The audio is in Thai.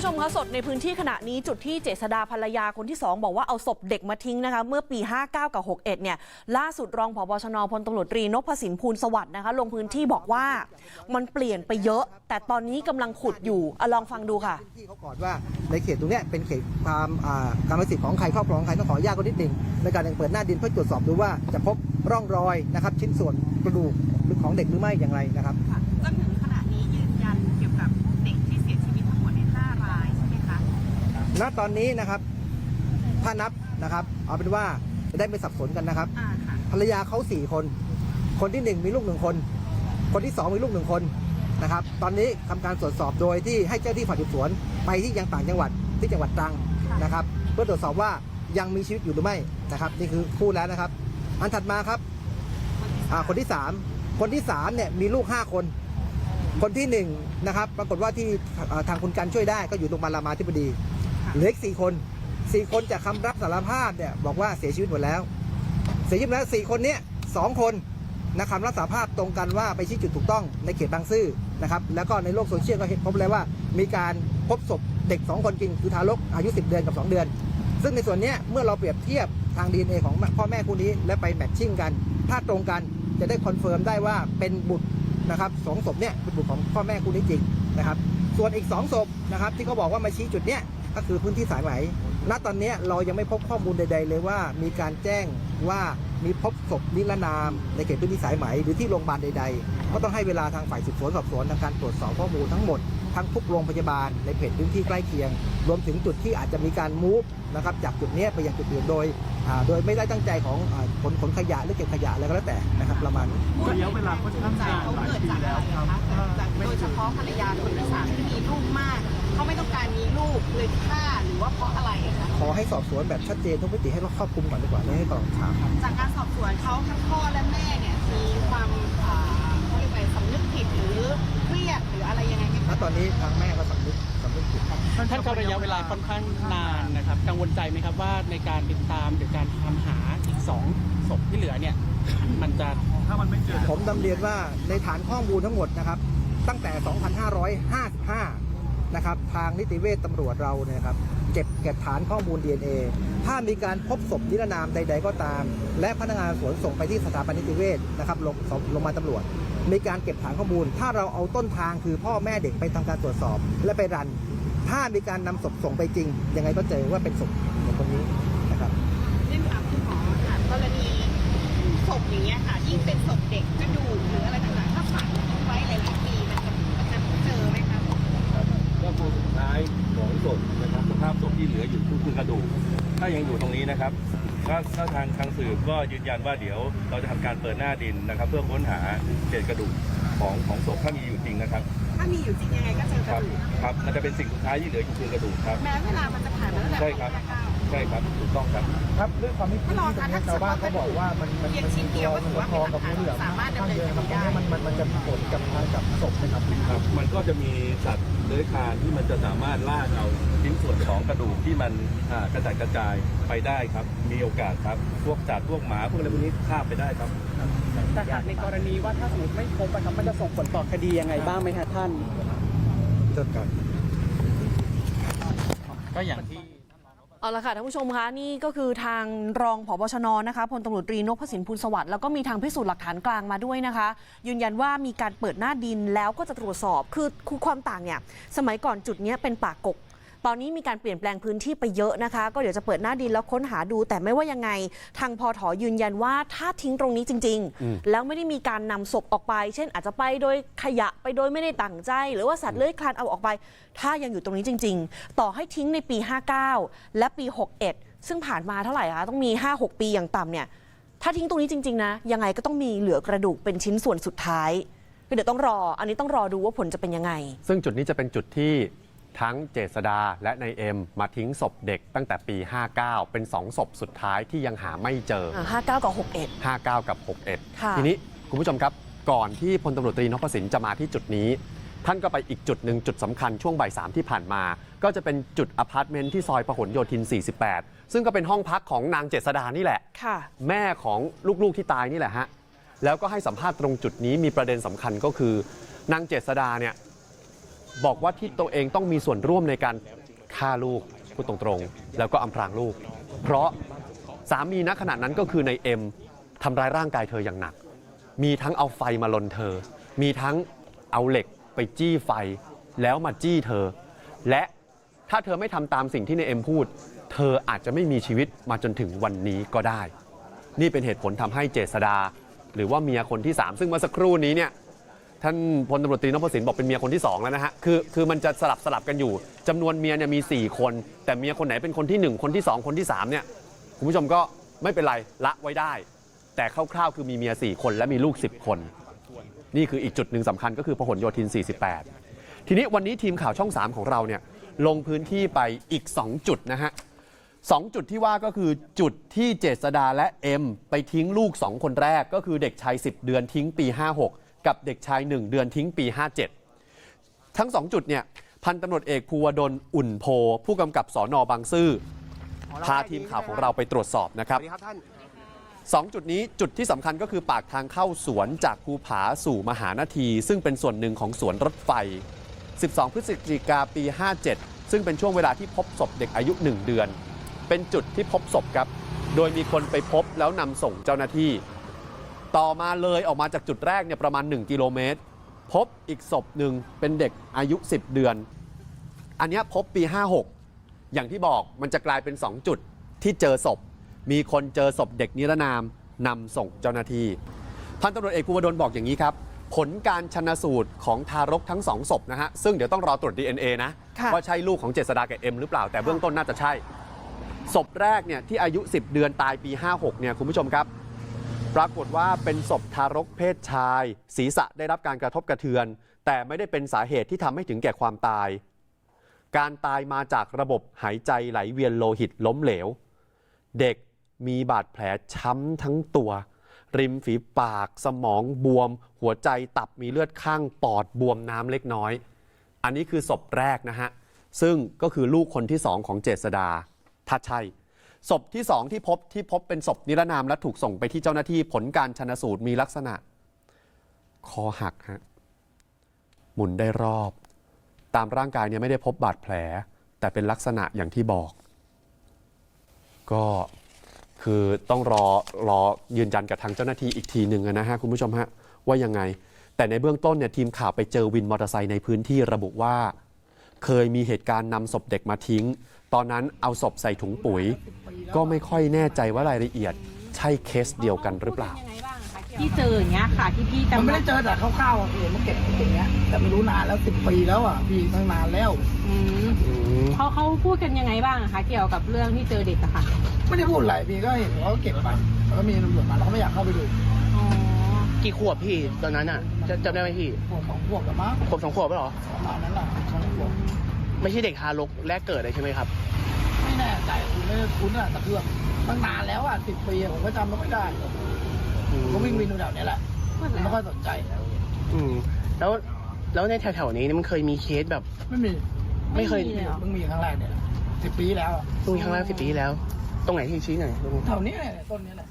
ผู้ชมคะสดในพื้นที่ขณะนี้จุดที่เจษดาภรรยาคนที่ 2 บอกว่าเอาศพเด็กมาทิ้งนะคะ เมื่อปี 59 กับ 61 เนี่ย ล่าสุดรองผบชนพลตำรวจตรีนพสินพูลสวัสดิ์นะคะ ลงพื้นที่บอกว่ามันเปลี่ยนไปเยอะ แต่ตอนนี้กำลังขุดอยู่อลองฟังดูค่ะที่เขาก่อนว่าในเขตตรงนี้เป็นเขตความอ่ากรรมสิทธิ์ของใครครอบครองใครต้องขออนุญาตเขานิดหนึ่งในการเปิดหน้าดินเพื่อตรวจสอบดูว่าจะพบร่องรอยนะครับชิ้นส่วนกระดูกหรือของเด็กหรือไม่อย่างไรนะครับ ณตอนนี้นะครับ ถ้านับนะครับ เอาเป็นว่าจะได้ไม่สับสนกันนะครับ อ่าค่ะ ภรรยาเขาสี่คน คนที่หนึ่งมีลูกหนึ่งคน คนที่สองมีลูกหนึ่งคนนะครับ ตอนนี้ทำการตรวจสอบโดยที่ให้เจ้าที่ฝ่ายสืบสวนไปที่ยังต่างจังหวัดที่จังหวัดตรังนะครับ เพื่อตรวจสอบว่ายังมีชีวิตอยู่หรือไม่นะครับ นี่คือคู่แล้วนะครับ อันถัดมาครับ อ่าคนที่สามคนที่สามเนี่ยมีลูกห้าคน คนที่หนึ่งนะครับ ปรากฏว่าที่อ่าทางคุณกันช่วยได้ก็อยู่โรงพยาบาลรามาธิบดี เหลืออีกสี่คนสี่คนจากคำรับสารภาพเนี่ยบอกว่าเสียชีวิตหมดแล้ว เสียชีวิตแล้วสี่คนเนี้ยสองคนนะคำรับสารภาพตรงกันว่าไปชี้จุดถูกต้องในเขตบางซื่อนะครับแล้วก็ในโลกโซเชียลก็เห็นพบเลยว่า มีการพบศพเด็ก 2 คนจริงคือทารกอายุ 10 เดือนกับ 2 เดือน ซึ่งในส่วนนี้เมื่อเราเปรียบเทียบทาง DNA ของพ่อแม่คู่นี้และไปแมทชิ่งกัน ถ้าตรงกันจะได้คอนเฟิร์มได้ว่าเป็นบุตรนะครับสองศพเนี่ยเป็นบุตรของพ่อแม่คู่นี้จริงนะครับส่วนอีก2ศพนะครับที่เขาบอกว่ามาชี้จุดเนี้ย ก็คือพื้นที่สายไหมณตอนเนี้ยเรายังไม่พบข้อมูลใด ๆ เลยว่า มีการแจ้งว่ามีพบศพนิรนามในเขตพื้นที่สายไหมหรือที่โรงพยาบาลใด ๆ ก็ต้องให้เวลาทางฝ่ายสืบสวนสอบสวนทางการตรวจสอบข้อมูลทั้งหมดทั้งทุกโรงพยาบาลในเขตพื้นที่ใกล้เคียง รวมถึงจุดที่อาจจะมีการมูฟนะครับจากจุดเนี้ยไปยังจุดอื่นโดยอ่าโดยไม่ได้ตั้งใจของอ่าขนขนขยะหรือเก็บขยะอะไรก็แล้วแต่นะครับประมาณนี้ระยะเวลาค่อนข้างใจนานเขาหลายเกิดปีจากแล้อะวไรครับคะจากโดยเฉพาะภรรยาคนที่สามที่มีลูกมาก เขาไม่ต้องการมีลูกเลยฆ่าหรือว่าเพราะอะไรคะขอให้สอบสวนแบบชัดเจนทุกมิติให้ครอบคลุมก่อนดีกว่าไม่ให้ตอบคำถามจากการสอบสวนเขาทั้งพ่อและแม่เนี่ยมีความอ่าเขาเรียกว่าสำนึกผิดหรือเครียดหรืออะไรยังไงไหมณคะ ตอนนี้ทางแม่ก็สำนึกสำนึกผิดท่านครับระยะเวลาค่อนข้างนานนะครับ กังวลใจไหมครับว่าในการติดตามหรือการตามหาอีกสองศพที่เหลือเนี่ย มันจะถ้ามันไม่เจอผมนำเรียนว่าในฐานข้อมูลทั้งหมดนะครับ ตั้งแต่ 2555 นะครับ ทางนิติเวชตำรวจเราเนี่ยครับเก็บเก็บฐานข้อมูล DNA ถ้ามีการพบศพนิรนามใด ๆ ก็ตาม และพนักงานสวนส่งไปที่สถาบันนิติเวชนะครับลงลงมาตำรวจ มีการเก็บฐานข้อมูล ถ้าเราเอาต้นทางคือพ่อแม่เด็กไปทำการตรวจสอบ และไปรัน ถ้ามีการนำศพส่งไปจริง ยังไงก็เจอว่าเป็นศพของคนนี้นะครับเรื่องถามคุณหมอค่ะกรณีศพอย่างเงี้ยค่ะยิ่งเป็นศพเด็กกระดูกหรืออะไร ยังอยู่ตรงนี้นะครับก็ก็ทางทางสืบก็ยืนยันว่าเดี๋ยวเราจะทำการเปิดหน้าดินนะครับ เพื่อค้นหาเศษกระดูกของของศพถ้ามีอยู่จริงนะครับ ถ้ามีอยู่จริงยังไงก็เจอกคระรับดูกครับมันจะเป็นสิ่งสุดท้ายที่เหลืออยู่คือกระดูกครับแม้เวลามันจะผ่านมาตั้งแต่ใช่ปีครับห้าเก้า ใช่ครับถูกต้องครับ ครับด้วยความที่พื้นที่ตรงนี้ชาวบ้านเขาบอกว่ามันมันเพียงมันชิ้นเดียวก็ถือว่าทเป็นองหลักับกฐานงูเหลือมสามารถข้างดำเนิเยนอะคครับดีตรงได้นี้มันมันมันจะมีผลกับทางกับศพไหมครับครับมันก็จะมีสัตว์เลื้อยคลานที่มันจะสามารถล่าเอาชิ้นส่วนของกระดูกที่มันอ่ากระจัดกระจายไปได้ครับ มีโอกาสครับพวกจัดพวกหมาพวกอะไรพวกนี้ฆ่าบไปได้ครับแต่หากในกรณีว่าถ้าสมมติไม่พบอะครับมันจะส่งผลต่อคดียังไงบ้างไหมครับท่านจดกันก็อย่างที่ เอาละค่ะท่านผู้ชมคะนี่ก็คือทางรองผบชนนะคะพลตำรวจตรีนพสินพูลสวัสดิ์แล้วก็มีทางพิสูจน์หลักฐานกลางมาด้วยนะคะ ยืนยันว่ามีการเปิดหน้าดินแล้วก็จะตรวจสอบคือคือความต่างเนี่ยสมัยก่อนจุดนี้เป็นป่ากก ตอนนี้มีการเปลี่ยนแปลงพื้นที่ไปเยอะนะคะ ก็เดี๋ยวจะเปิดหน้าดินแล้วค้นหาดู แต่ไม่ว่ายังไง ทางพอถอยืนยันว่าถ้าทิ้งตรงนี้จริง ๆ แล้วไม่ได้มีการนำศพออกไป เช่น อาจจะไปโดยขยะไปโดยไม่ได้ตั้งใจ หรือว่าสัตว์เลื้อยคลานเอาออกไป ถ้ายังอยู่ตรงนี้จริง ๆ ต่อให้ทิ้งในปี 59 และปี 61 ซึ่งผ่านมาเท่าไหร่คะต้องมี 5-6 ปีอย่างต่ำเนี่ยถ้าทิ้งตรงนี้จริง ๆ นะ ยังไงก็ต้องมีเหลือกระดูกเป็นชิ้นส่วนสุดท้ายก็เดี๋ยวต้องรอ อันนี้ต้องรอดูว่าผลจะเป็นยังไง ซึ่งจุดนี้จะเป็นจุดที่ ทั้งเจษดาและนายเอ็มมาทิ้งศพเด็กตั้งแต่ปี 59 เป็น 2 ศพสุดท้ายที่ยังหาไม่เจอ ห้าเก้ากับหกเอ็ด 59 กับ ค่ะ61 ทีนี้คุณผู้ชมครับก่อนที่พลตำรวจตรีนพสินจะมาที่จุดนี้ ท่านก็ไปอีกจุดหนึ่งจุดสำคัญช่วงบ่ายสามที่ผ่านมา ก็จะเป็นจุดอพาร์ตเมนต์ที่ซอยพหลโยธิน 48 ซึ่งก็เป็นห้องพักของนางเจษดานี่แหละ ค่ะ แม่ของลูกๆที่ตายนี่แหละฮะ แล้วก็ให้สัมภาษณ์ตรงจุดนี้มีประเด็นสำคัญก็คือ นางเจษดาเนี่ย บอกว่าที่ตัวเองต้องมีส่วนร่วมในการฆ่าลูกพูดตรงๆ แล้วก็อำพรางลูก เพราะสามีณขณะนั้นก็คือในเอ็มทำร้ายร่างกายเธออย่างหนัก มีทั้งเอาไฟมาลนเธอ มีทั้งเอาเหล็กไปจี้ไฟ แล้วมาจี้เธอ และถ้าเธอไม่ทำตามสิ่งที่ในเอ็มพูด เธออาจจะไม่มีชีวิตมาจนถึงวันนี้ก็ได้ นี่เป็นเหตุผลทำให้เจษดา หรือว่าเมียคนที่ 3 ซึ่งเมื่อสักครู่นี้เนี่ย ท่านพลตำรวจตรีนพสินบอกเป็นเมียคนที่2แล้วนะฮะคือคือมันจะสลับสลับกันอยู่จำนวนเมียเนี่ยมี 4 คน แต่เมียคนไหนเป็นคนที่ 1 คนที่ 2 คนที่3เนี่ยคุณผู้ชมก็ไม่เป็นไรละไว้ได้ แต่คร่าวๆคือมีเมีย 4 คนและมีลูก 10 คน นี่คืออีกจุดหนึ่งสำคัญก็คือพหลโยธิน 48 ทีนี้วันนี้ทีมข่าวช่อง 3 ของเราเนี่ยลงพื้นที่ไปอีก 2 จุดนะฮะสองจุดที่ว่าก็คือจุดที่เจษดาและเอ็มไปทิ้งลูก 2 คนแรกก็คือเด็กชาย 10 เดือนทิ้งปี 56 กับเด็กชาย 1 เดือนทิ้งปี 57 ทั้ง 2 จุดเนี่ยพันตำรวจเอกภูวดลอุ่นโพ ผู้กำกับสอนอบางซื่อพาทีมข่าวของเราไปตรวจสอบนะครับสองจุดนี้จุดที่สำคัญก็คือปากทางเข้าสวนจากภูผาสู่มหานาที ซึ่งเป็นส่วนหนึ่งของสวนรถไฟ 12 พฤศจิกาปี 57 ซึ่งเป็นช่วงเวลาที่พบศพเด็กอายุ 1 เดือน เป็นจุดที่พบศพครับ โดยมีคนไปพบแล้วนำส่งเจ้าหน้าที่ ต่อมาเลยออกมาจากจุดแรกเนี่ยประมาณ 1 กิโลเมตร พบอีกศพหนึ่งเป็นเด็กอายุ 10 เดือน อันเนี้ยพบปี 56 อย่างที่บอกมันจะกลายเป็น 2 จุดที่เจอศพ มีคนเจอศพเด็กนิรนามนำส่งเจ้าหน้าที่ พันตำรวจเอกภูวดลบอกอย่างนี้ครับ ผลการชนสูตรของทารกทั้งสองศพนะฮะ ซึ่งเดี๋ยวต้องรอตรวจ DNA นะค่ะว่าใช่ลูกของเจษดากับเอ็มหรือเปล่าแต่เบื้องต้นน่าจะใช่ศพแรกเนี่ยที่อายุ 10 เดือนตายปี 56เนี่ยคุณผู้ชมครับ ปรากฏว่าเป็นศพทารกเพศชาย ศีรษะได้รับการกระทบกระเทือน แต่ไม่ได้เป็นสาเหตุที่ทำให้ถึงแก่ความตาย การตายมาจากระบบหายใจไหลเวียนโลหิตล้มเหลว เด็กมีบาดแผลช้ำทั้งตัว ริมฝีปาก สมองบวม หัวใจตับมีเลือดข้างปอดบวมน้ำเล็กน้อย อันนี้คือศพแรกนะฮะ ซึ่งก็คือลูกคนที่สองของเจษดาถ้าใช่ ศพที่สองที่พบที่พบเป็นศพนิรนามและถูกส่งไปที่เจ้าหน้าที่ผลการชนสูตรมีลักษณะ คอหักฮะหมุนได้รอบ ตามร่างกายเนี่ยไม่ได้พบบาดแผล แต่เป็นลักษณะอย่างที่บอก ก็คือต้องรอรอยืนยันกับทางเจ้าหน้าที่อีกทีหนึ่งนะฮะคุณผู้ชมฮะว่ายังไง แต่ในเบื้องต้นเนี่ยทีมข่าวไปเจอวินมอเตอร์ไซค์ในพื้นที่ระบุว่า เคยมีเหตุการณ์นำศพเด็กมาทิ้ง ตอนนั้นเอาศพใส่ถุงปุ๋ย ก็ไม่ค่อยแน่ใจว่ารายละเอียดใช่เคสเดียวกันหรือเปล่า ที่เจออย่างเงี้ยค่ะที่พี่มันจำไม่ได้เจอแต่คร่าวๆอะพี่มันเก็บอย่างเงี้ยแต่ไม่รู้นานแล้วสิบปีแล้วอะพี่ตั้งนานแล้ว อืมเขาเขาพูดกันยังไงบ้างอะคะเกี่ยวกับเรื่องที่เจอเด็กอะค่ะไม่ได้พูดอะไรพี่ก็เห็นเขาเก็บไปแล้วก็มีตำรวจมาเราก็ไม่อยากเข้าไปดูอ๋อกี่ขวบพี่ตอนนั้นอะจะจำได้ไหมพี่พวกของพวกกับมั้งขวบสองขวบไหมหรอประมาณนั้นแหละสองพวกไม่ใช่เด็กทารกแรกเกิดเลยใช่ไหมครับไม่ แน่ใจคุณไม่ได้คุ้นอะแต่คือแบบตั้งนานแล้วอะสิบปีอะผมก็จำไม่ค่อยได้ก็วิ่งวินดูแถวเนี้ยแหละผมไม่ค่อยสนใจ อืม แล้วแล้วในแถวๆนี้เนี่ยมันเคยมีเคสแบบ ไม่มีไม่เคยเลยเหรอ เพิ่งมีครั้งแรกเนี่ยสิบปีแล้วอะตรงนี้ครั้งแรกสิบปีที่แล้ว ตรงไหนที่ชี้หน่อยตรงแถวเนี้ยเนี่ยต้นเนี้ยแหละ